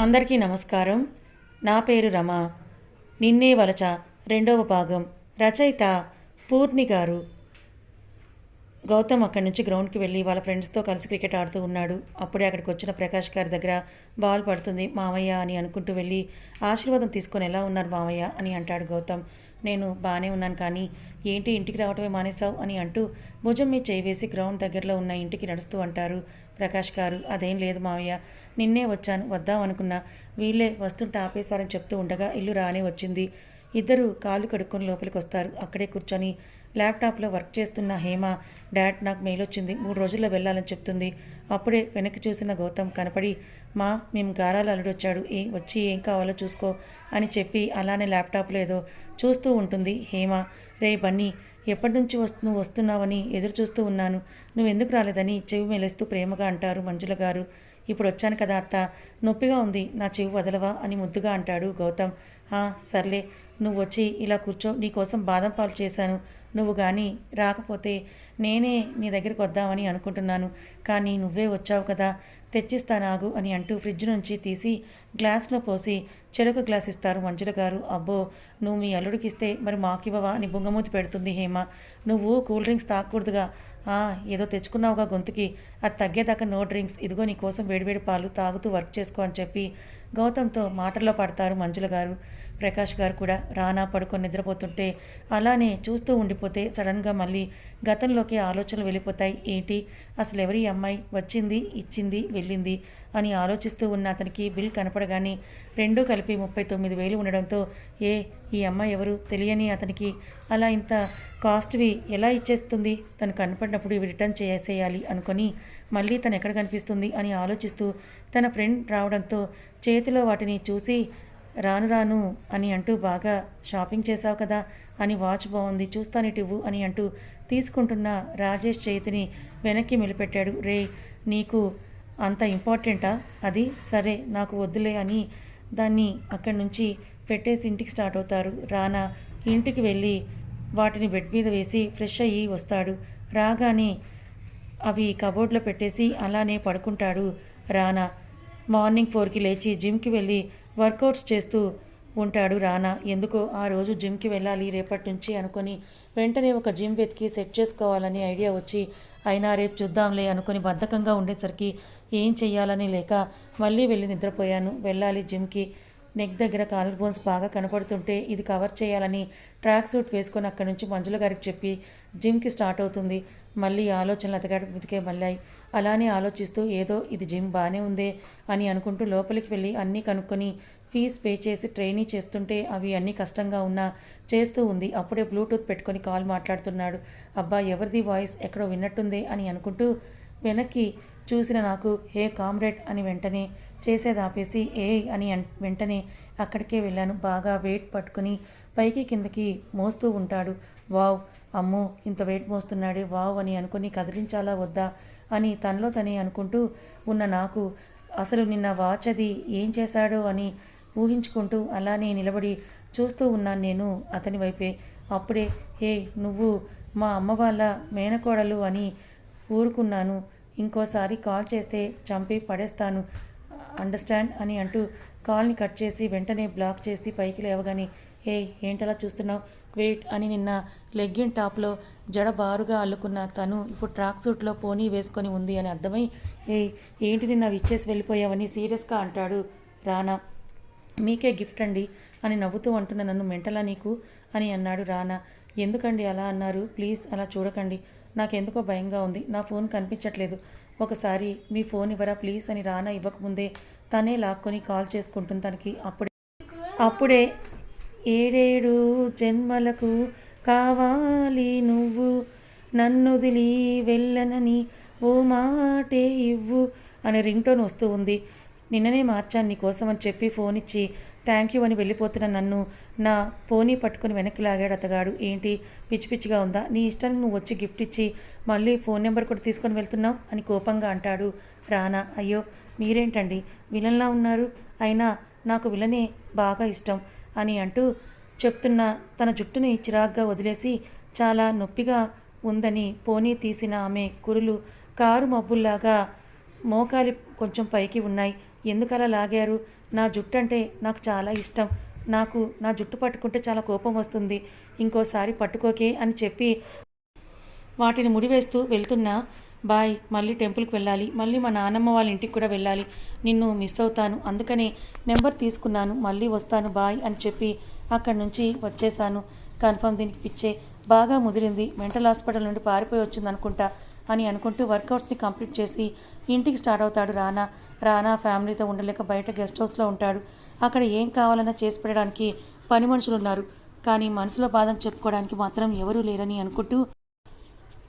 అందరికీ నమస్కారం. నా పేరు రమ. నిన్నే వలచ రెండవ భాగం రచయిత పూర్ణి గారు. గౌతమ్ అక్కడి నుంచి గ్రౌండ్కి వెళ్ళి వాళ్ళ ఫ్రెండ్స్తో కలిసి క్రికెట్ ఆడుతూ ఉన్నాడు. అప్పుడే అక్కడికి వచ్చిన ప్రకాష్ గారి దగ్గర బాల్ పడుతుంది మామయ్య అని అనుకుంటూ వెళ్ళి ఆశీర్వాదం తీసుకొని ఎలా ఉన్నారు మామయ్య అని అంటాడు గౌతమ్. నేను బాగానే ఉన్నాను కానీ ఏంటి ఇంటికి రావటమే మానేశావు అని అంటూ భుజం మీద చేయి వేసి గ్రౌండ్ దగ్గరలో ఉన్న ఇంటికి నడుస్తూ అంటారు. ప్రకాష్ గారు అదేం లేదు మావయ్య నిన్నే వచ్చాను వద్దాం అనుకున్నా. వీళ్ళే వస్తుంటే ఆపేశారని చెప్తూ ఉండగా ఇల్లు రానే వచ్చింది. ఇద్దరు కాళ్ళు కడుక్కొని లోపలికి వస్తారు. అక్కడే కూర్చొని ల్యాప్టాప్లో వర్క్ చేస్తున్న హేమ డాడ్ నాకు మెయిల్ వచ్చింది. మూడు రోజుల్లో వెళ్ళాలని చెప్తుంది. అప్పుడే వెనక్కి చూసిన గౌతమ్ కనపడి మా మేము గారాలు అల్లుడొచ్చాడు. ఏ వచ్చి ఏం కావాలో చూసుకో అని చెప్పి అలానే ల్యాప్టాప్లో ఏదో చూస్తూ ఉంటుంది హేమ. రే బన్నీ ఎప్పటి నుంచి వస్తు నువ్వు వస్తున్నావని ఎదురు చూస్తూ ఉన్నాను. నువ్వు ఎందుకు రాలేదని చెవి మెలేస్తూ ప్రేమగా అంటారు మంజుల గారు. ఇప్పుడు వచ్చాను కదా అత్త. నొప్పిగా ఉంది. నా చెవి వదలవా అని ముద్దుగా అంటాడు గౌతమ్. "ఆ, సర్లే. నువ్వు వచ్చి ఇలా కూర్చో. నీకోసం బాదం పాలు చేశాను. నువ్వు కానీ రాకపోతే నేనే నీ దగ్గరికి వద్దామని అనుకుంటున్నాను కానీ నువ్వే వచ్చావు కదా తెచ్చిస్తానాగు అని అంటూ ఫ్రిడ్జ్ నుంచి తీసి గ్లాస్లో పోసి చెరకు గ్లాస్ ఇస్తారు మంజుల గారు. అబ్బో నువ్వు మీ అల్లుడికి ఇస్తే మరి మాకివ్వవా అని బుంగమూతి పెడుతుంది హేమ. నువ్వు కూల్ డ్రింక్స్ తాగకూడదుగా "ఆ, ఏదో తెచ్చుకున్నావుగా గొంతుకి. అది తగ్గేదాకా నో డ్రింక్స్. ఇదిగో నీ కోసం వేడివేడి పాలు తాగుతూ వర్క్ చేసుకో అని చెప్పి గౌతమ్తో మాటల్లో పడతారు మంజుల గారు. ప్రకాష్ గారు కూడా రానా పడుకొని నిద్రపోతుంటే అలానే చూస్తూ ఉండిపోతే సడన్గా మళ్ళీ గతంలోకి ఆలోచనలు వెళ్ళిపోతాయి. ఏంటి? అసలు ఎవరి అమ్మాయి వచ్చింది ఇచ్చింది వెళ్ళింది అని ఆలోచిస్తూ ఉన్న అతనికి బిల్ కనపడగానే రెండూ కలిపి ముప్పై తొమ్మిది వేలు ఉండడంతో ఏ ఈ అమ్మాయి ఎవరు? తెలియని అతనికి అలా ఇంత కాస్ట్వి ఎలా ఇచ్చేస్తుంది? తను కనపడినప్పుడు ఇవి రిటర్న్ చేసేయాలి అనుకొని మళ్ళీ తను ఎక్కడ కనిపిస్తుంది అని ఆలోచిస్తూ తన ఫ్రెండ్ రావడంతో చేతిలో వాటిని చూసి రాను రాను అని అంటూ బాగా షాపింగ్ చేశావు కదా అని వాచ్ బాగుంది చూస్తానిటివ్వు అని అంటూ తీసుకుంటున్న రాజేష్ చేతిని వెనక్కి మెలిపెట్టాడు. రే నీకు అంత ఇంపార్టెంటా? అది సరే నాకు వద్దులే అని దాన్ని అక్కడి నుంచి పెట్టేసి ఇంటికి స్టార్ట్ అవుతారు. రానా ఇంటికి వెళ్ళి వాటిని బెడ్ మీద వేసి ఫ్రెష్ అయ్యి వస్తాడు. రాగానే అవి కబోర్డ్లో పెట్టేసి అలానే పడుకుంటాడు రానా. మార్నింగ్ ఫోర్కి లేచి జిమ్కి వెళ్ళి వర్కౌట్స్ చేస్తూ ఉంటాడు రానా. ఎందుకో ఆ రోజు జిమ్కి వెళ్ళాలి రేపటి నుంచి అనుకొని వెంటనే ఒక జిమ్ వెతికి సెట్ చేసుకోవాలని ఐడియా వచ్చి అయినా రేపు చూద్దాంలే అనుకొని బద్ధకంగా ఉండేసరికి ఏం చెయ్యాలని లేక మళ్ళీ వెళ్ళి నిద్రపోయాను. వెళ్ళాలి జిమ్కి. నెక్ దగ్గర కాలర్ బోన్స్ బాగా కనపడుతుంటే ఇది కవర్ చేయాలని ట్రాక్ సూట్ వేసుకొని అక్కడి నుంచి మంజుల గారికి చెప్పి జిమ్కి స్టార్ట్ అవుతుంది. మళ్ళీ ఆలోచనలు అతగా వెతికే మళ్ళాయి. అలానే ఆలోచిస్తూ ఏదో ఇది జిమ్ బాగానే ఉందే అని అనుకుంటూ లోపలికి వెళ్ళి అన్నీ కనుక్కొని ఫీజు పే చేసి ట్రైనింగ్ చేస్తుంటే అవి అన్నీ కష్టంగా ఉన్నా చేస్తూ ఉంది. అప్పుడే బ్లూటూత్ పెట్టుకొని కాల్ మాట్లాడుతున్నాడు. అబ్బా ఎవరిది వాయిస్? ఎక్కడో విన్నట్టుందే అని అనుకుంటూ వెనక్కి చూసిన నాకు హే కామ్రేడ్ అని వెంటనే చేసేది ఆపేసి ఏ అని అన్- వెంటనే అక్కడికే వెళ్ళాను. బాగా వెయిట్ పట్టుకుని పైకి కిందకి మోస్తూ ఉంటాడు. వావ్ అమ్మో ఇంత వెయిట్ మోస్తున్నాడే వావ్ అని అనుకుని కదిలించాలా వద్దా? అని తనలో తనే అనుకుంటూ ఉన్న నాకు అసలు నిన్న వాచ్ అది ఏం చేశాడో అని ఊహించుకుంటూ అలానే నిలబడి చూస్తూ ఉన్నాను నేను అతని వైపే. అప్పుడే ఏ నువ్వు మా అమ్మ వాళ్ళ మేనకోడలు అని ఊరుకున్నాను. ఇంకోసారి కాల్ చేస్తే చంపి పడేస్తాను అండర్స్టాండ్ అని అంటూ కాల్ని కట్ చేసి వెంటనే బ్లాక్ చేసి పైకి లేవగానే ఏ ఏంటలా చూస్తున్నావు? వెయిట్ అని నిన్న లెగ్గిన్ టాప్లో జడ బారుగా అల్లుకున్న తను ఇప్పుడు ట్రాక్ సూట్లో పోనీ వేసుకొని ఉంది అని అర్థమై ఏ ఏంటి నిన్న విచ్చేసి ఇచ్చేసి వెళ్ళిపోయావని సీరియస్గా అంటాడు రానా. మీకే గిఫ్ట్ అండి అని నవ్వుతూ అంటున్న నన్ను మెంటలా నీకు అని అన్నాడు రానా. ఎందుకండి అలా అన్నారు? ప్లీజ్ అలా చూడకండి. నాకెందుకో భయంగా ఉంది. నా ఫోన్ కనిపించట్లేదు. ఒకసారి మీ ఫోన్ ఇవ్వరా ప్లీజ్ అని రానా ఇవ్వకముందే తనే లాక్కొని కాల్ చేసుకుంటుంది తనకి. అప్పుడే అప్పుడే ఏడేడు జన్మలకు కావాలి నువ్వు. నన్నుదిలి వెళ్ళనని ఓ మాటే ఇవ్వు అనే రింగ్టోన్ వస్తూ ఉంది. నిన్ననే మార్చాను నీకోసం అని చెప్పి ఫోన్ ఇచ్చి థ్యాంక్ యూ అని వెళ్ళిపోతున్న నన్ను నా పోనీ పట్టుకుని వెనక్కి లాగాడు అతగాడు. ఏంటి? పిచ్చి పిచ్చిగా ఉందా? నీ ఇష్టానికి నువ్వు వచ్చి గిఫ్ట్ ఇచ్చి మళ్ళీ ఫోన్ నెంబర్ కూడా తీసుకొని వెళ్తున్నావు? అని కోపంగా అంటాడు రానా. అయ్యో మీరేంటండి? విలన్లా ఉన్నారు. అయినా నాకు విలనే బాగా ఇష్టం. అని అంటూ చెప్తున్న తన జుట్టుని చిరాగ్గా వదిలేసి చాలా నొప్పిగా ఉందని పోనీ తీసిన ఆమె కురులు కారు మబ్బుల్లాగా మోకాలి కొంచెం పైకి ఉన్నాయి. ఎందుకలా లాగారు? నా జుట్టు అంటే నాకు చాలా ఇష్టం. నాకు నా జుట్టు పట్టుకుంటే చాలా కోపం వస్తుంది. ఇంకోసారి పట్టుకోకే అని చెప్పి వాటిని ముడివేస్తూ వెళ్తున్నా బాయ్ మళ్ళీ టెంపుల్కి వెళ్ళాలి. మళ్ళీ మా నాన్నమ్మ వాళ్ళ ఇంటికి కూడా వెళ్ళాలి. నిన్ను మిస్ అవుతాను. అందుకనే నెంబర్ తీసుకున్నాను. మళ్ళీ వస్తాను బాయ్ అని చెప్పి అక్కడి నుంచి వచ్చేసాను. కన్ఫర్మ్ దీనికి పిచ్చే బాగా ముదిరింది. మెంటల్ హాస్పిటల్ నుండి పారిపోయి వచ్చింది అనుకుంటా అని అనుకుంటూ వర్కౌట్స్ని కంప్లీట్ చేసి ఇంటికి స్టార్ట్ అవుతాడు రానా. రానా ఫ్యామిలీతో ఉండలేక బయట గెస్ట్ హౌస్లో ఉంటాడు. అక్కడ ఏం కావాలన్నా చేసి పెట్టడానికి పని మనుషులు ఉన్నారు. కానీ మనసులో బాధను చెప్పుకోవడానికి మాత్రం ఎవరూ లేరని అనుకుంటూ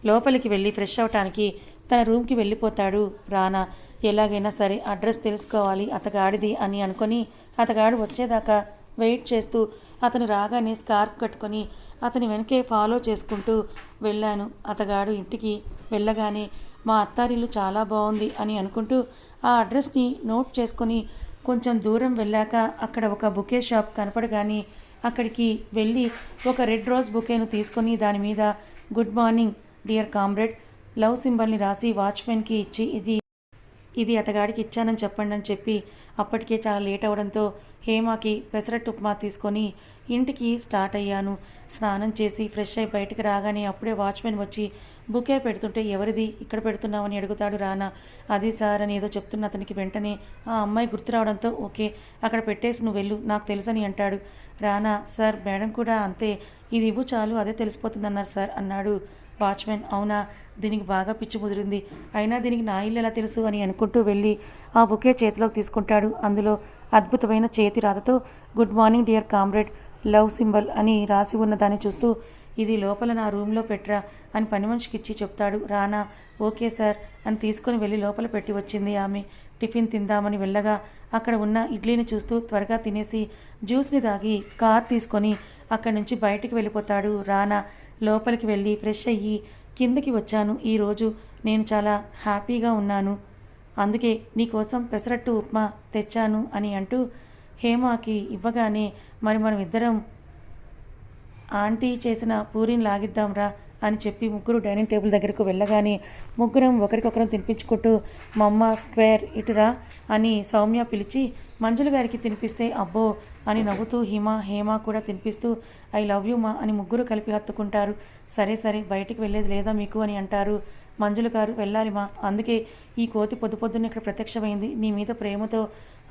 లోపలికి వెళ్ళి ఫ్రెష్ అవటానికి తన రూమ్కి వెళ్ళిపోతాడు. రానా ఎలాగైనా సరే అడ్రస్ తెలుసుకోవాలి అతగాడిది అని అనుకొని అతగాడు వచ్చేదాకా వెయిట్ చేస్తూ అతను రాగానే స్కార్ఫ్ కట్టుకొని అతని వెనకే ఫాలో చేసుకుంటూ వెళ్ళాను. అతగాడు ఇంటికి వెళ్ళగానే మా అత్తారిల్లు చాలా బాగుంది అని అనుకుంటూ ఆ అడ్రస్ని నోట్ చేసుకొని కొంచెం దూరం వెళ్ళాక అక్కడ ఒక బుకే షాప్ కనపడగానే అక్కడికి వెళ్ళి ఒక రెడ్ రోజ్ బుకేను తీసుకొని దాని మీద good morning dear comrade love సింబల్ని రాసి వాచ్మెన్కి ఇచ్చి ఇది ఇది అతగాడికి ఇచ్చానని చెప్పండి అని చెప్పి అప్పటికే చాలా లేట్ అవడంతో హేమాకి పెసరట్టు ఉప్మా తీసుకొని ఇంటికి స్టార్ట్ అయ్యాను. స్నానం చేసి ఫ్రెష్ అయి బయటకు రాగానే అప్పుడే వాచ్మెన్ వచ్చి బుకే పెడుతుంటే ఎవరిది? ఇక్కడ పెడుతున్నావని అడుగుతాడు రానా. అది సార్ అని ఏదో చెప్తున్న అతనికి వెంటనే ఆ అమ్మాయి గుర్తు రావడంతో ఓకే అక్కడ పెట్టేసి నువ్వు వెళ్ళు నాకు తెలుసని అంటాడు. రానా సార్ మేడం కూడా అంతే. ఇది ఇవ్వు చాలు అదే తెలిసిపోతుందన్నారు సార్ అన్నాడు. వాచ్మెన్ అవునా? దీనికి బాగా పిచ్చి ముదిరింది. అయినా దీనికి నా ఇల్లు ఎలా తెలుసు అని అనుకుంటూ వెళ్ళి ఆ బుకే చేతిలోకి తీసుకుంటాడు. అందులో అద్భుతమైన చేతి రాతతో good morning dear comrade love symbol అని రాసి ఉన్న దాన్ని చూస్తూ ఇది లోపల నా రూమ్లో పెట్టరా అని పని మనిషికి ఇచ్చి చెప్తాడు. రానా ఓకే సార్ అని తీసుకొని వెళ్ళి లోపల పెట్టి వచ్చింది ఆమె. టిఫిన్ తిందామని వెళ్ళగా అక్కడ ఉన్న ఇడ్లీని చూస్తూ త్వరగా తినేసి జ్యూస్ని తాగి కార్ తీసుకొని అక్కడి నుంచి బయటికి వెళ్ళిపోతాడు రానా. లోపలికి వెళ్ళి ఫ్రెష్ అయ్యి కిందకి వచ్చాను. ఈరోజు నేను చాలా హ్యాపీగా ఉన్నాను. అందుకే నీకోసం పెసరట్టు ఉప్మా తెచ్చాను అని అంటూ హేమాకి ఇవ్వగానే మరి మనం ఇద్దరం ఆంటీ చేసిన పూరిని లాగిద్దాంరా అని చెప్పి ముగ్గురు డైనింగ్ టేబుల్ దగ్గరకు వెళ్ళగానే ముగ్గురం ఒకరికొకరం తినిపించుకుంటూ మమ్మ స్క్వేర్ ఇటురా అని సౌమ్య పిలిచి మంజుల గారికి తినిపిస్తే అబ్బో అని నవ్వుతూ హిమ హేమ కూడా తినిపిస్తూ ఐ లవ్ యూ మా అని ముగ్గురు కలిపి హత్తుకుంటారు. సరే సరే బయటికి వెళ్ళేది లేదా మీకు అని అంటారు. మంజుల గారు వెళ్ళాలి మా. అందుకే ఈ కోతి పొద్దు పొద్దున్న ఇక్కడ ప్రత్యక్షమైంది. నీ మీద ప్రేమతో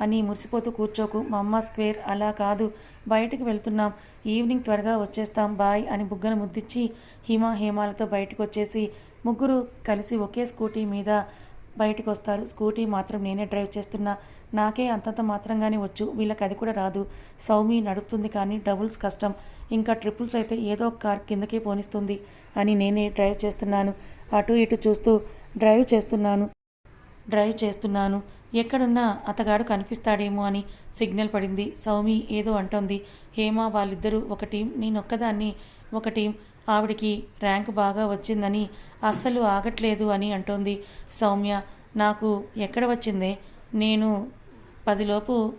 అని మురిసిపోతూ కూర్చోకు. మా అమ్మ స్క్వేర్ అలా కాదు. బయటికి వెళ్తున్నాం. ఈవినింగ్ త్వరగా వచ్చేస్తాం. బాయ్ అని బుగ్గను ముద్దిచ్చి హిమ హేమాలతో బయటకు వచ్చేసి ముగ్గురు కలిసి ఒకే స్కూటీ మీద బయటకు వస్తారు స్కూటీ మాత్రం నేనే డ్రైవ్ చేస్తున్నా. నాకే అంతంత మాత్రంగానే వచ్చు. వీళ్ళకి అది కూడా రాదు. సౌమి నడుపుతుంది కానీ డబుల్స్ కష్టం. ఇంకా ట్రిపుల్స్ అయితే ఏదో ఒక కార్ కిందకే పోనిస్తుంది అని నేనే డ్రైవ్ చేస్తున్నాను. అటు ఇటు చూస్తూ డ్రైవ్ చేస్తున్నాను. డ్రైవ్ చేస్తున్నాను. ఎక్కడున్నా అతగాడు కనిపిస్తాడేమో అని సిగ్నల్ పడింది. సౌమి ఏదో అంటోంది. హేమ వాళ్ళిద్దరూ ఒక టీం. నేనొక్కదాన్ని. ఒక టీం. ఆవిడికి ర్యాంక్ బాగా వచ్చిందని అస్సలు ఆగట్లేదు అని అంటోంది సౌమ్య. నాకు ఎక్కడ వచ్చిందే? నేను పదిలోపు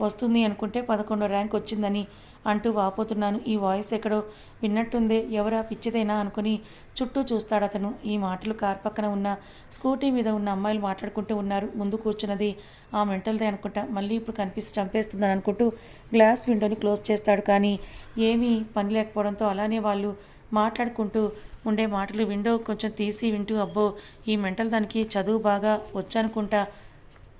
వస్తుంది అనుకుంటే పదకొండో ర్యాంక్ వచ్చిందని అంటూ వాపోతున్నాను. ఈ వాయిస్ ఎక్కడో విన్నట్టుందే ఎవరా పిచ్చిదేనా అనుకుని చుట్టూ చూస్తాడు అతను. ఈ మాటలు కార్ పక్కన ఉన్న స్కూటీ మీద ఉన్న అమ్మాయిలు మాట్లాడుకుంటూ ఉన్నారు. ముందు కూర్చున్నది ఆ మెంటల్దే అనుకుంటా. మళ్ళీ ఇప్పుడు కనిపిస్తే చంపేస్తుందని అనుకుంటూ గ్లాస్ విండోని క్లోజ్ చేస్తాడు. కానీ ఏమీ పని లేకపోవడంతో అలానే వాళ్ళు మాట్లాడుకుంటూ ఉండే మాటలు విండో కొంచెం తీసి వింటూ అబ్బో ఈ మెంటల్ దానికి చదువు బాగా వచ్చనుకుంటా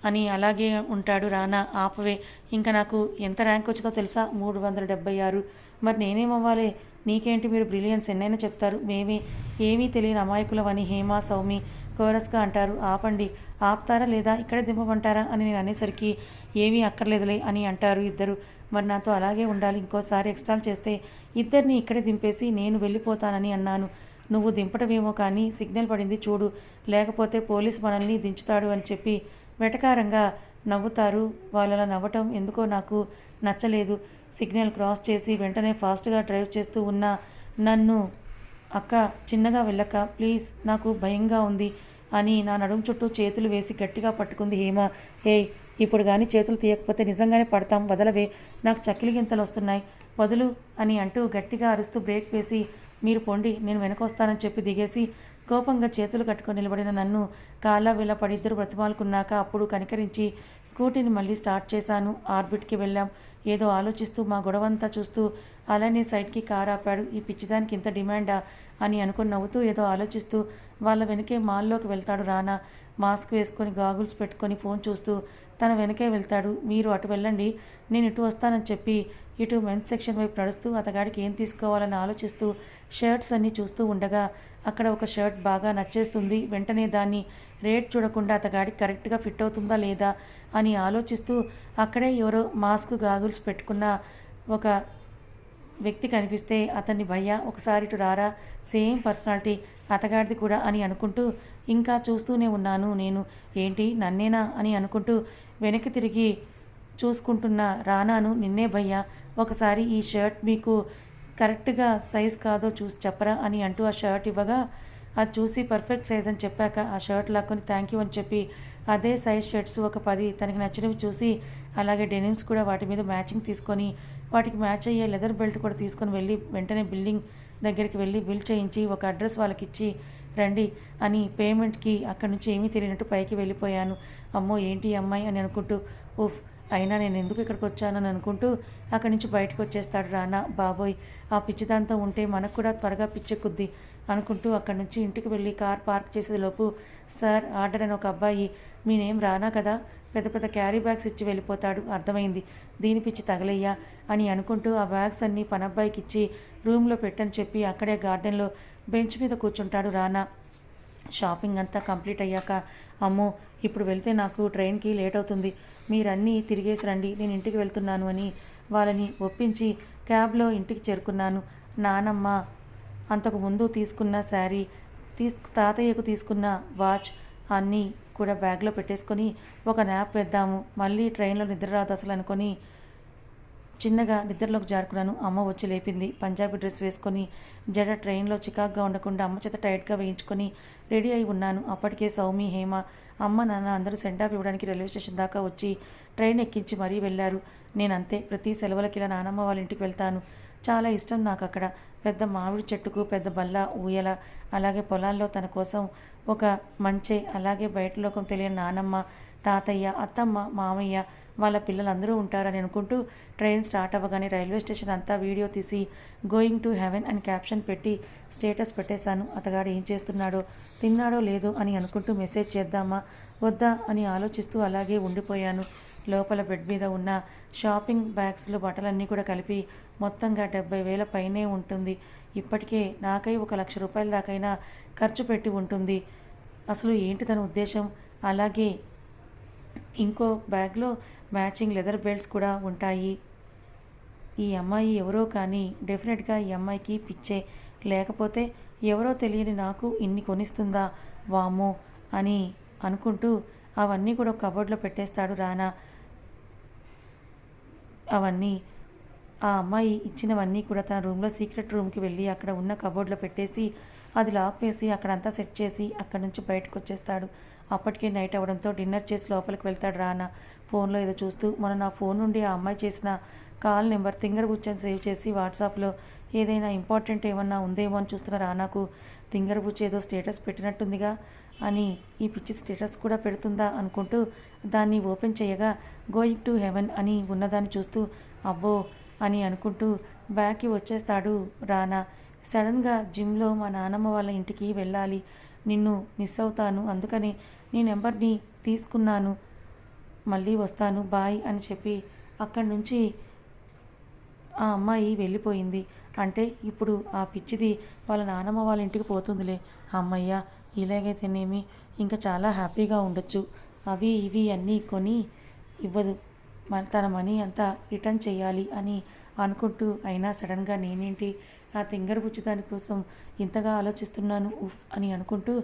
అని అలాగే ఉంటాడు రానా. ఆపవే. ఇంకా నాకు ఎంత ర్యాంక్ వచ్చిందో తెలుసా? మూడు వందల డెబ్బై ఆరు. మరి నేనేమవ్వాలి? నీకేంటి మీరు బ్రిలియన్స్ ఎన్నైనా చెప్తారు. మేమే. ఏమీ తెలియని అమాయకులవని హేమ సౌమి కోరస్గా అంటారు. ఆపండి. ఆపుతారా లేదా? ఇక్కడే దింపమంటారా? అని నేను అనేసరికి ఏమీ అక్కర్లేదులే అని అంటారు ఇద్దరు. మరి నాతో అలాగే ఉండాలి. ఇంకోసారి ఎక్స్టాల్ చేస్తే ఇద్దరిని ఇక్కడే దింపేసి నేను వెళ్ళిపోతానని అన్నాను. నువ్వు దింపటమేమో కానీ సిగ్నల్ పడింది చూడు. లేకపోతే పోలీస్ మనల్ని దించుతాడు అని చెప్పి వెటకారంగా నవ్వుతారు. వాళ్ళలా నవ్వటం ఎందుకో నాకు నచ్చలేదు. సిగ్నల్ క్రాస్ చేసి వెంటనే ఫాస్ట్గా డ్రైవ్ చేస్తూ ఉన్న నన్ను అక్క చిన్నగా వెళ్ళక్క ప్లీజ్ నాకు భయంగా ఉంది అని నా నడుము చుట్టూ చేతులు వేసి గట్టిగా పట్టుకుంది హేమ. ఏ ఇప్పుడు కానీ చేతులు తీయకపోతే నిజంగానే పడతాం వదలవే నాకు చక్కిలి గింతలు వస్తున్నాయి వదులు అని అంటూ గట్టిగా అరుస్తూ బ్రేక్ వేసి మీరు పొండి నేను వెనకొస్తానని చెప్పి దిగేసి కోపంగా చేతులు కట్టుకొని నిలబడిన నన్ను కాలా వేళ పడి ఇద్దరు బ్రతిమాలుకున్నాక అప్పుడు కనికరించి స్కూటీని మళ్ళీ స్టార్ట్ చేశాను ఆర్బిట్కి వెళ్ళాం. ఏదో ఆలోచిస్తూ మా గొడవంతా చూస్తూ అలానే సైడ్కి కార్ ఆపాడు. ఈ పిచ్చిదానికి ఇంత డిమాండా? అని అనుకుని నవ్వుతూ ఏదో ఆలోచిస్తూ వాళ్ళ వెనకే మాల్లోకి వెళ్తాడు రానా? మాస్క్ వేసుకొని గాగుల్స్ పెట్టుకొని ఫోన్ చూస్తూ తన వెనకే వెళ్తాడు. మీరు అటు వెళ్ళండి నేను ఇటు వస్తానని చెప్పి ఇటు మెన్స్ సెక్షన్ వైపు నడుస్తూ అతగాడికి ఏం తీసుకోవాలని ఆలోచిస్తూ షర్ట్స్ అన్నీ చూస్తూ ఉండగా అక్కడ ఒక షర్ట్ బాగా నచ్చేస్తుంది వెంటనే దాన్ని రేట్ చూడకుండా అతగాడికి కరెక్ట్గా ఫిట్ అవుతుందా లేదా అని ఆలోచిస్తూ అక్కడే ఎవరో మాస్క్ గాగుల్స్ పెట్టుకున్న ఒక వ్యక్తి కనిపిస్తే అతన్ని భయ్య ఒకసారి ఇటు రారా సేమ్ పర్సనాలిటీ అతగాడిది కూడా అని అనుకుంటూ ఇంకా చూస్తూనే ఉన్నాను నేను. ఏంటి నన్నేనా అని అనుకుంటూ వెనక్కి తిరిగి చూసుకుంటున్న రానాను నిన్నే భయ్య ఒకసారి ఈ షర్ట్ మీకు కరెక్ట్గా సైజ్ కాదో చూసి చెప్పరా అని అంటూ ఆ షర్ట్ ఇవ్వగా అది చూసి పర్ఫెక్ట్ సైజ్ అని చెప్పాక ఆ షర్ట్ లాక్కొని థ్యాంక్ యూ అని చెప్పి అదే సైజ్ షర్ట్స్ ఒక పది తనకి నచ్చినవి చూసి అలాగే డెనిమ్స్ కూడా వాటి మీద మ్యాచింగ్ తీసుకొని వాటికి మ్యాచ్ అయ్యే లెదర్ బెల్ట్ కూడా తీసుకొని వెళ్ళి వెంటనే బిల్డింగ్ దగ్గరికి వెళ్ళి బిల్ చేయించి ఒక అడ్రస్ వాళ్ళకి ఇచ్చి రండి అని పేమెంట్కి అక్కడి నుంచి ఏమీ తెలియనట్టు పైకి వెళ్ళిపోయాను. అమ్మో ఏంటి అమ్మాయి? అని అనుకుంటూ ఉఫ్ అయినా నేను ఎందుకు ఇక్కడికి వచ్చానని అనుకుంటూ అక్కడి నుంచి బయటకు వచ్చేస్తాడు రానా. బాబోయ్ ఆ పిచ్చిదాంతో ఉంటే మనకు కూడా త్వరగా పిచ్చెక్కుద్ది అనుకుంటూ అక్కడి నుంచి ఇంటికి వెళ్ళి కార్ పార్క్ చేసేలోపు సార్ ఆర్డర్ అని ఒక అబ్బాయి మీ నేమ్ రానా కదా? పెద్ద పెద్ద క్యారీ బ్యాగ్స్ ఇచ్చి వెళ్ళిపోతాడు. అర్థమైంది. దీని పిచ్చి తగలయ్యా అని అనుకుంటూ ఆ బ్యాగ్స్ అన్నీ పనబ్బాయికి ఇచ్చి రూమ్లో పెట్టని చెప్పి అక్కడే గార్డెన్లో బెంచ్ మీద కూర్చుంటాడు రానా. షాపింగ్ అంతా కంప్లీట్ అయ్యాక అమ్మో ఇప్పుడు వెళ్తే నాకు ట్రైన్కి లేట్ అవుతుంది. మీరన్నీ తిరిగేసి రండి నేను ఇంటికి వెళ్తున్నాను అని వాళ్ళని ఒప్పించి క్యాబ్లో ఇంటికి చేరుకున్నాను. నానమ్మ అంతకు ముందు తీసుకున్న శారీ తీసు తాతయ్యకు తీసుకున్న వాచ్ అన్నీ కూడా బ్యాగ్లో పెట్టేసుకొని ఒక న్యాప్ వేద్దాము. మళ్ళీ ట్రైన్లో నిద్ర రాదు అసలు అనుకొని చిన్నగా నిద్రలోకి జారుకున్నాను. అమ్మ వచ్చి లేపింది. పంజాబీ డ్రెస్ వేసుకొని జడ ట్రైన్లో చికాగ్గా ఉండకుండా అమ్మ చేత టైట్గా వేయించుకొని రెడీ అయి ఉన్నాను. అప్పటికే సౌమి హేమ అమ్మ నాన్న అందరూ సెండ్ ఇవ్వడానికి రైల్వే స్టేషన్ దాకా వచ్చి ట్రైన్ ఎక్కించి మరీ వెళ్ళారు. నేనంతే. ప్రతి సెలవులకి ఇలా నానమ్మ వాళ్ళ ఇంటికి వెళ్తాను. చాలా ఇష్టం నాకు అక్కడ పెద్ద మామిడి చెట్టుకు పెద్ద బల్ల ఊయల అలాగే పొలాల్లో తన కోసం ఒక మంచే అలాగే బయట లోకం తెలియని నానమ్మ తాతయ్య అత్తమ్మ మామయ్య వాళ్ళ పిల్లలందరూ ఉంటారని అనుకుంటూ ట్రైన్ స్టార్ట్ అవ్వగానే రైల్వే స్టేషన్ అంతా వీడియో తీసి గోయింగ్ టు హెవెన్ అని క్యాప్షన్ పెట్టి స్టేటస్ పెట్టేశాను. అతగాడు ఏం చేస్తున్నాడో తిన్నాడో లేదో అని అనుకుంటూ మెసేజ్ చేద్దామా వద్దా అని ఆలోచిస్తూ అలాగే ఉండిపోయాను. లోపల బెడ్ మీద ఉన్న షాపింగ్ బ్యాగ్స్లో బట్టలన్నీ కూడా కలిపి మొత్తంగా డెబ్బై వేల పైనే ఉంటుంది. ఇప్పటికే నాకై ఒక లక్ష రూపాయల దాకైనా ఖర్చు పెట్టి ఉంటుంది. అసలు ఏంటి తన ఉద్దేశం? అలాగే ఇంకో బ్యాగ్లో మ్యాచింగ్ లెదర్ బెల్ట్స్ కూడా ఉంటాయి. ఈ అమ్మాయి ఎవరో కానీ డెఫినెట్గా ఈ అమ్మాయికి పిచ్చే లేకపోతే ఎవరో తెలియని నాకు ఇన్ని కొనిస్తుందా? వామో అని అనుకుంటూ అవన్నీ కూడా కబోర్డ్లో పెట్టేస్తాడు రానా. అవన్నీ. ఆ అమ్మాయి ఇచ్చినవన్నీ కూడా తన రూమ్లో సీక్రెట్ రూమ్కి వెళ్ళి అక్కడ ఉన్న కబోర్డ్లో పెట్టేసి అది లాక్ వేసి అక్కడంతా సెట్ చేసి అక్కడి నుంచి బయటకు వచ్చేస్తాడు అప్పటికే నైట్ అవ్వడంతో డిన్నర్ చేసి లోపలికి వెళ్తాడు రానా. ఫోన్లో ఏదో చూస్తూ మన నా ఫోన్ నుండి ఆ అమ్మాయి చేసిన కాల్ నెంబర్ తింగర్ బుచ్చని సేవ్ చేసి వాట్సాప్లో ఏదైనా ఇంపార్టెంట్ ఏమన్నా ఉందేమో అని చూస్తున్న రానాకు తింగర్ బుచ్చి ఏదో స్టేటస్ పెట్టినట్టుందిగా. అని ఈ పిచ్చి స్టేటస్ కూడా పెడుతుందా అనుకుంటూ దాన్ని ఓపెన్ చేయగా గోయింగ్ టు హెవెన్ అని ఉన్నదాన్ని చూస్తూ అబ్బో అని అనుకుంటూ బ్యాక్కి వచ్చేస్తాడు రానా. సడన్గా జిమ్లో మా నాన్నమ్మ వాళ్ళ ఇంటికి వెళ్ళాలి. నిన్ను మిస్ అవుతాను. అందుకని నీ నెంబర్ని తీసుకున్నాను. మళ్ళీ వస్తాను. బాయ్ అని చెప్పి అక్కడి నుంచి ఆ అమ్మాయి వెళ్ళిపోయింది. అంటే ఇప్పుడు ఆ పిచ్చిది వాళ్ళ నానమ్మ వాళ్ళ ఇంటికి పోతుందిలే. అమ్మయ్య ఇలాగైతేనేమి ఇంకా చాలా హ్యాపీగా ఉండొచ్చు. అవి ఇవి అన్నీ కొని ఇవ్వదు. మన తన మనీ అంతా రిటర్న్ చేయాలి అని అనుకుంటూ అయినా సడన్గా నేనేంటి? ఆ తింగర బుచ్చి దానికోసం ఇంతగా ఆలోచిస్తున్నాను ఉఫ్ అని అనుకుంటూ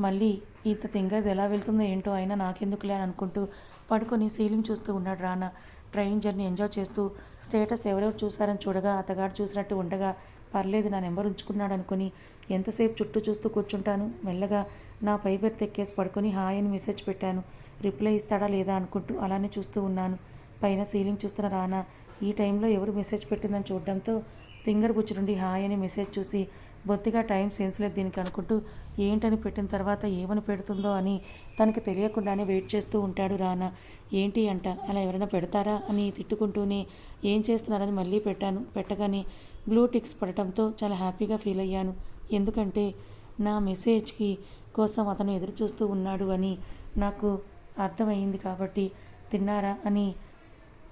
మళ్ళీ ఇంత తింగరది ఎలా వెళ్తుందో ఏంటో అయినా నాకెందుకులే అని అనుకుంటూ పడుకొని సీలింగ్ చూస్తూ ఉన్నాడు రానా. ట్రైన్ జర్నీ ఎంజాయ్ చేస్తూ స్టేటస్ ఎవరెవరు చూసారని చూడగా అతగాడు చూసినట్టు ఉండగా పర్లేదు నా నెంబర్ ఉంచుకున్నాడు అనుకుని ఎంతసేపు చుట్టూ చూస్తూ కూర్చుంటాను. మెల్లగా నా పై బెర్త్ ఎక్కేసి పడుకొని హాయ్ అని మెసేజ్ పెట్టాను. రిప్లై ఇస్తాడా లేదా అనుకుంటూ అలానే చూస్తూ ఉన్నాను. పైన సీలింగ్ చూస్తున్న రానా ఈ టైంలో ఎవరు మెసేజ్ పెట్టిందని చూడడంతో తింగర్ బుచ్చి నుండి హాయ్ అని మెసేజ్ చూసి బొత్తిగా టైం సెన్స్ లేదు దీనికి అనుకుంటూ ఏంటని పెట్టిన తర్వాత ఏమని పెడుతుందో అని తనకి తెలియకుండానే వెయిట్ చేస్తూ ఉంటాడు రానా. ఏంటి అంట అలా ఎవరైనా పెడతారా అని తిట్టుకుంటూనే ఏం చేస్తున్నారని మళ్ళీ పెట్టాను పెట్టగానే బ్లూ టిక్స్ పడటంతో చాలా హ్యాపీగా ఫీల్ అయ్యాను. ఎందుకంటే నా మెసేజ్కి కోసం అతను ఎదురు చూస్తూ ఉన్నాడు అని నాకు అర్థమైంది కాబట్టి తిన్నారా అని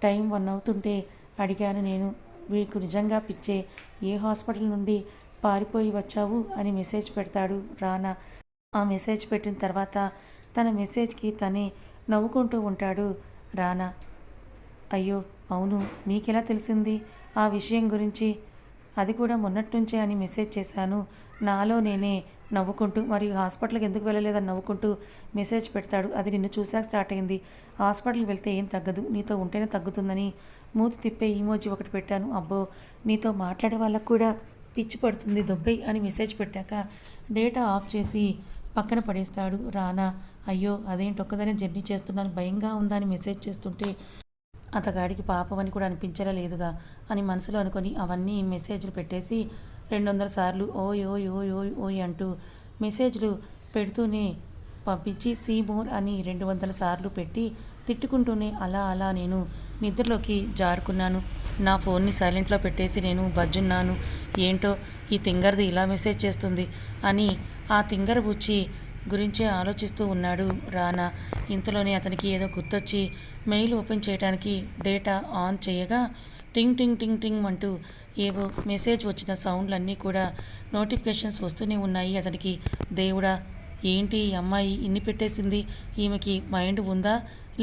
టైం వన్ అవుతుంటే అడిగాను నేను. మీకు నిజంగా పిచ్చే ఏ హాస్పిటల్ నుండి పారిపోయి వచ్చావు అని మెసేజ్ పెడతాడు రానా. ఆ మెసేజ్ పెట్టిన తర్వాత తన మెసేజ్కి తనే నవ్వుకుంటూ ఉంటాడు రానా. అయ్యో అవును మీకెలా తెలిసింది? ఆ విషయం గురించి అది కూడా మొన్నటి నుంచే అని మెసేజ్ చేశాను. నాలో నేనే నవ్వుకుంటూ మరియు హాస్పిటల్కి ఎందుకు వెళ్ళలేదని నవ్వుకుంటూ మెసేజ్ పెడతాడు. అది నిన్ను చూశాక స్టార్ట్ అయింది. హాస్పిటల్కి వెళ్తే ఏం తగ్గదు. నీతో ఉంటేనే తగ్గుతుందని మూతి తిప్పే ఈమోజీ ఒకటి పెట్టాను. అబ్బో నీతో మాట్లాడే వాళ్ళకు కూడా పిచ్చి పడుతుంది దొబ్బై అని మెసేజ్ పెట్టాక డేటా ఆఫ్ చేసి పక్కన పడేస్తాడు రానా. అయ్యో అదేంటి ఒక్కదనే జర్నీ చేస్తున్నాను భయంగా ఉందా అని మెసేజ్ చేస్తుంటే అతగాడికి పాపం అని కూడా అనిపించలేదుగా అని మనసులో అనుకొని అవన్నీ మెసేజ్లు పెట్టేసి రెండు వందల సార్లు ఓయ్ ఓయ్ ఓయ్ ఓయ్ ఓయ్ అంటూ మెసేజ్లు పెడుతూనే పంపించి సీ మోర్ అని రెండు వందల సార్లు పెట్టి తిట్టుకుంటూనే అలా అలా నేను నిద్రలోకి జారుకున్నాను. నా ఫోన్ని సైలెంట్లో పెట్టేసి నేను బజ్జున్నాను. ఏంటో ఈ తింగర్ది ఇలా మెసేజ్ చేస్తుంది అని ఆ తింగర్ వచ్చి గురించే ఆలోచిస్తూ ఉన్నాడు రానా. ఇంతలోనే అతనికి ఏదో గుర్తొచ్చి మెయిల్ ఓపెన్ చేయడానికి డేటా ఆన్ చేయగా టింగ్ టింగ్ టింగ్ టింగ్ అంటూ ఏవో మెసేజ్ వచ్చిన సౌండ్లన్నీ కూడా నోటిఫికేషన్స్ వస్తూనే ఉన్నాయి. అతనికి దేవుడా ఏంటి ఈ అమ్మాయి ఇన్ని పెట్టేసింది? ఈమెకి మైండ్ ఉందా?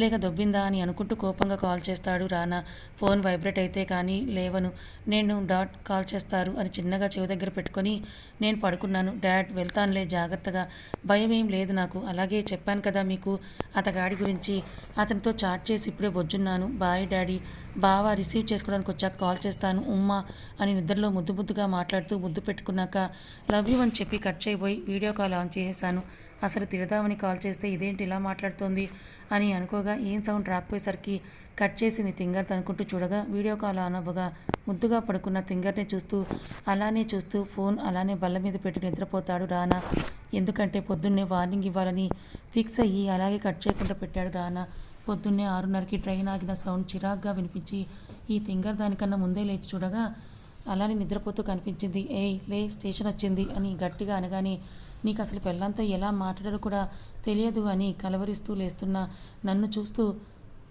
లేక దొబ్బిందా అని అనుకుంటూ కోపంగా కాల్ చేస్తాడు రానా. ఫోన్ వైబ్రేట్ అయితే కానీ లేవను. నేను డాట్ కాల్ చేస్తారు అని చిన్నగా చెవి దగ్గర పెట్టుకొని నేను పడుకున్నాను. డాడ్ వెళ్తానులే జాగ్రత్తగా. భయం ఏం లేదు నాకు. అలాగే చెప్పాను కదా మీకు అతగాడి గురించి. అతనితో చాట్ చేసి ఇప్పుడే బొజ్జున్నాను. Bye daddy. బావ రిసీవ్ చేసుకోవడానికి వచ్చాక కాల్ చేస్తాను. ఉమ్మా అని నిద్రలో ముద్దు ముద్దుగా మాట్లాడుతూ ముద్దు పెట్టుకున్నాక లవ్ యూ అని చెప్పి కట్ చేయబోయి వీడియో కాల్ ఆన్ చేసేసాను అసలు తిడదామని కాల్ చేస్తే ఇదేంటి ఇలా మాట్లాడుతోంది అని అనుకోగా ఏం సౌండ్ రాకపోయేసరికి కట్ చేసింది తింగర్ అనుకుంటూ చూడగా వీడియో కాల్ ఆన్ అవ్వగా ముద్దుగా పడుకున్న తింగర్ని చూస్తూ అలానే చూస్తూ ఫోన్ అలానే బల్ల మీద పెట్టి నిద్రపోతాడు రానా. ఎందుకంటే పొద్దున్నే వార్నింగ్ ఇవ్వాలని ఫిక్స్ అయ్యి అలాగే కట్ చేయకుండా పెట్టాడు రానా. పొద్దున్నే ఆరున్నరకి ట్రైన్ ఆగిన సౌండ్ చిరాగ్గా వినిపించి ఈ తింగర్ దానికన్నా ముందే లేచి చూడగా అలానే నిద్రపోతూ కనిపించింది. ఏయ్ లే స్టేషన్ వచ్చింది అని గట్టిగా అనగానే నీకు అసలు పెళ్ళంతో ఎలా మాట్లాడాలో కూడా తెలియదు అని కలవరిస్తూ లేస్తున్న నన్ను చూస్తూ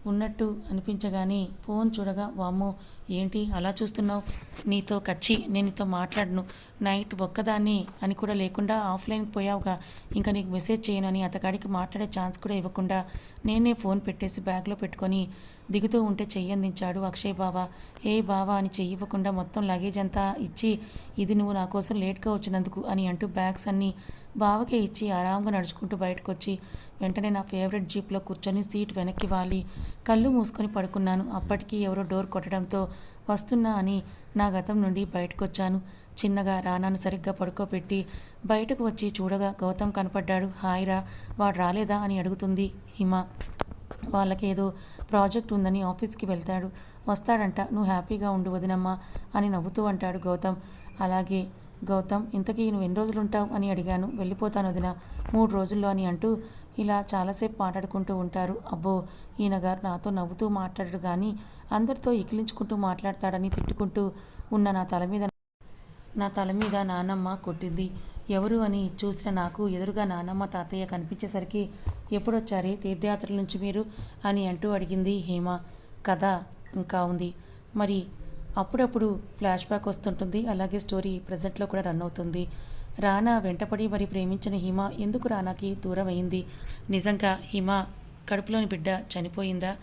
ఉన్నట్టు అనిపించగానే ఫోన్ చూడగా వామ్మో ఏంటి అలా చూస్తున్నావు? నీతో కచ్చి నేను నీతో మాట్లాడను. నైట్ ఒక్కదాన్ని అని కూడా లేకుండా ఆఫ్లైన్కి పోయావుగా. ఇంకా నీకు మెసేజ్ చేయనని అతగాడికి మాట్లాడే ఛాన్స్ కూడా ఇవ్వకుండా నేనే ఫోన్ పెట్టేసి బ్యాగ్లో పెట్టుకొని దిగుతూ ఉంటే చెయ్యందించాడు అక్షయ్ బావా. ఏ బావా అని చెయ్యి ఇవ్వకుండా మొత్తం లగేజ్ అంతా ఇచ్చి ఇది నువ్వు నా కోసం లేట్గా వచ్చినందుకు అని అంటూ బ్యాగ్స్ అన్నీ బావకే ఇచ్చి ఆరాంగా నడుచుకుంటూ బయటకు వచ్చి వెంటనే నా ఫేవరెట్ జీప్లో కూర్చొని సీట్ వెనక్కి వాలి కళ్ళు మూసుకొని పడుకున్నాను. అప్పటికి ఎవరో డోర్ కొట్టడంతో వస్తున్నా అని నా గతం నుండి బయటకు వచ్చాను చిన్నగా రానాను సరిగ్గా పడుకోబెట్టి బయటకు వచ్చి చూడగా గౌతమ్ కనపడ్డాడు. హాయిరా వాడు రాలేదా? అని అడుగుతుంది హిమ. వాళ్ళకి ఏదో ప్రాజెక్ట్ ఉందని ఆఫీస్కి వెళ్తాడు. వస్తాడంట. నువ్వు హ్యాపీగా ఉండు వదినమ్మా అని నవ్వుతూ అంటాడు గౌతమ్. అలాగే గౌతమ్ ఇంతకీ నువ్వు ఎన్ని రోజులు ఉంటావు అని అడిగాను. వెళ్ళిపోతాను వదిన మూడు రోజుల్లో అని అంటూ ఇలా చాలాసేపు మాట్లాడుకుంటూ ఉంటారు. అబ్బో ఈయన గారు నాతో నవ్వుతూ మాట్లాడడు కానీ అందరితో ఇకిలించుకుంటూ మాట్లాడతాడని తిట్టుకుంటూ ఉన్న నా తల మీద నా తల మీద నానమ్మ కొట్టింది. ఎవరు అని చూసిన నాకు ఎదురుగా నానమ్మ తాతయ్య కనిపించేసరికి ఎప్పుడొచ్చారే తీర్థయాత్రల నుంచి మీరు? అని అంటూ అడిగింది హేమ. కథ ఇంకా ఉంది. మరి అప్పుడప్పుడు ఫ్లాష్ బ్యాక్ వస్తుంటుంది. అలాగే స్టోరీ ప్రజెంట్లో కూడా రన్ అవుతుంది. రానా వెంటపడి మరి ప్రేమించిన హిమ ఎందుకు రానాకి దూరం అయింది నిజంగా హిమ కడుపులోని బిడ్డ చనిపోయిందా?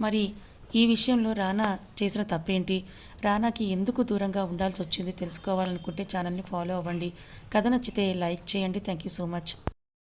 మరి ఈ విషయంలో రానా చేసిన తప్పేంటి? రానాకి ఎందుకు దూరంగా ఉండాల్సి వచ్చింది తెలుసుకోవాలనుకుంటే ఛానల్ని ఫాలో అవ్వండి. కథ నచ్చితే లైక్ చేయండి. Thank you so much.